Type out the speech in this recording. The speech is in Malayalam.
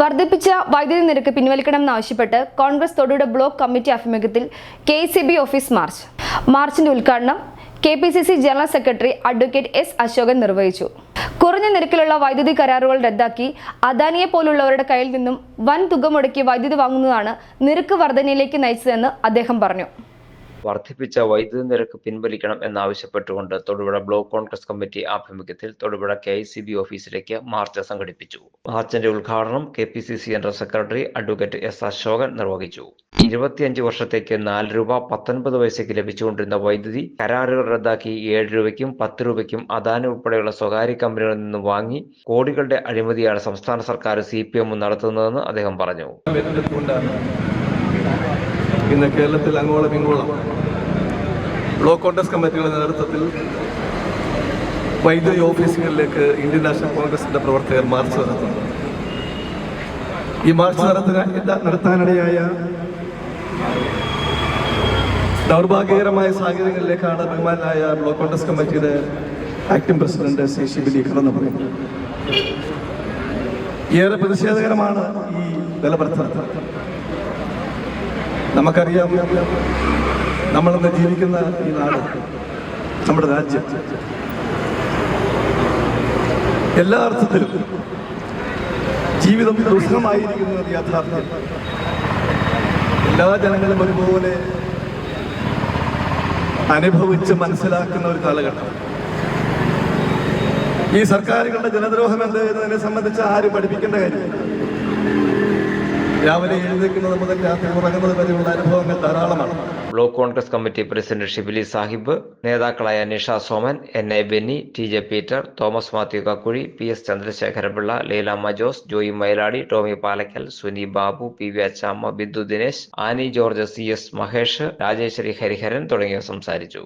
വർദ്ധിപ്പിച്ച വൈദ്യുതി നിരക്ക് പിൻവലിക്കണമെന്നാവശ്യപ്പെട്ട് കോൺഗ്രസ് തൊടുപുഴ ബ്ലോക്ക് കമ്മിറ്റി ആഭിമുഖ്യത്തിൽ കെ ഓഫീസ് മാർച്ച്. മാർച്ചിന്റെ ഉദ്ഘാടനം K P C C general secretary advocate S Ashokan നിർവഹിച്ചു. കുറഞ്ഞ നിരക്കിലുള്ള വൈദ്യുതി കരാറുകൾ റദ്ദാക്കി അദാനിയെ പോലുള്ളവരുടെ കയ്യിൽ നിന്നും വൻ തുക മുടക്കി വൈദ്യുതി വാങ്ങുന്നതാണ് നിരക്ക് വർധനയിലേക്ക് നയിച്ചതെന്ന് അദ്ദേഹം പറഞ്ഞു. വർദ്ധിപ്പിച്ച വൈദ്യുതി നിരക്ക് പിൻവലിക്കണം എന്നാവശ്യപ്പെട്ടുകൊണ്ട് തൊടുപുഴ ബ്ലോക്ക് കോൺഗ്രസ് കമ്മിറ്റി ആഭിമുഖ്യത്തിൽ Thodupuzha K I C B ഓഫീസിലേക്ക് മാർച്ച് സംഘടിപ്പിച്ചു. മാർച്ചിന്റെ ഉദ്ഘാടനം K P C C general secretary advocate S Ashokan നിർവഹിച്ചു. ഇരുപത്തിയഞ്ച് വർഷത്തേക്ക് നാല് രൂപ പത്തൊൻപത് പൈസയ്ക്ക് ലഭിച്ചുകൊണ്ടിരുന്ന വൈദ്യുതി കരാറുകൾ റദ്ദാക്കി ഏഴ് രൂപയ്ക്കും പത്ത് രൂപയ്ക്കും അദാനി ഉൾപ്പെടെയുള്ള സ്വകാര്യ കമ്പനികളിൽ നിന്ന് വാങ്ങി കോടികളുടെ അഴിമതിയാണ് സംസ്ഥാന സർക്കാർ സി പി എമ്മും നടത്തുന്നതെന്ന് അദ്ദേഹം പറഞ്ഞു. ഇന്ന് കേരളത്തിൽ അങ്ങോളം ഇങ്ങോളം ബ്ലോക്ക് കോൺഗ്രസ് കമ്മിറ്റികളുടെ നേതൃത്വത്തിൽ വൈദ്യുതി ഓഫീസുകളിലേക്ക് ഇന്ത്യൻ നാഷണൽ കോൺഗ്രസിന്റെ പ്രവർത്തകർ മാർച്ച് നടത്തുന്നു. ഈ മാർച്ച് നടത്താനിടയായ ദൗർഭാഗ്യകരമായ സാഹചര്യങ്ങളിലേക്കാണ് ബഹുമാനായ ബ്ലോക്ക് കോൺഗ്രസ് കമ്മിറ്റിയുടെ ആക്ടിംഗ് പ്രസിഡന്റ് സി ഷിബിലി കടന്നു പറയുന്നത് ഏറെ പ്രതിഷേധകരമാണ് ഈ ബലപ്രവർത്തനം നമുക്കറിയാം നമ്മളിന്ന് ജീവിക്കുന്ന ഈ നാട് നമ്മുടെ രാജ്യം. എല്ലാ അർത്ഥത്തിലും ജീവിതം ദുഷ്കരമായിരിക്കുന്ന ഒരു യാഥാർത്ഥ്യം. എല്ലാ ജനങ്ങളും ഒരുപോലെ അനുഭവിച്ച് മനസ്സിലാക്കുന്ന ഒരു കാലഘട്ടം. ഈ സർക്കാരുകളുടെ ജനദ്രോഹം എന്ത് എന്നതിനെ സംബന്ധിച്ച് ആരും പഠിപ്പിക്കേണ്ട കാര്യം രാവിലെ എഴുന്നേക്കുന്നത് മുതൽ രാത്രി ഉറങ്ങുന്നത് വരെയുള്ള അനുഭവങ്ങൾ ധാരാളമാണ്. Block Congress committee president Shibili Sahib നേതാക്കളായ Nisha Soman N A Benny T J Peter Thomas Mathew Kakkuzhi P S Chandrasekharapillai Leelamma Jose Joy Mayladi Tomy Palakkal Suni Babu P V Achamma Bindu Dinesh Annie George C S Mahesh Rajeswari Hariharan തുടങ്ങിയവർ സംസാരിച്ചു.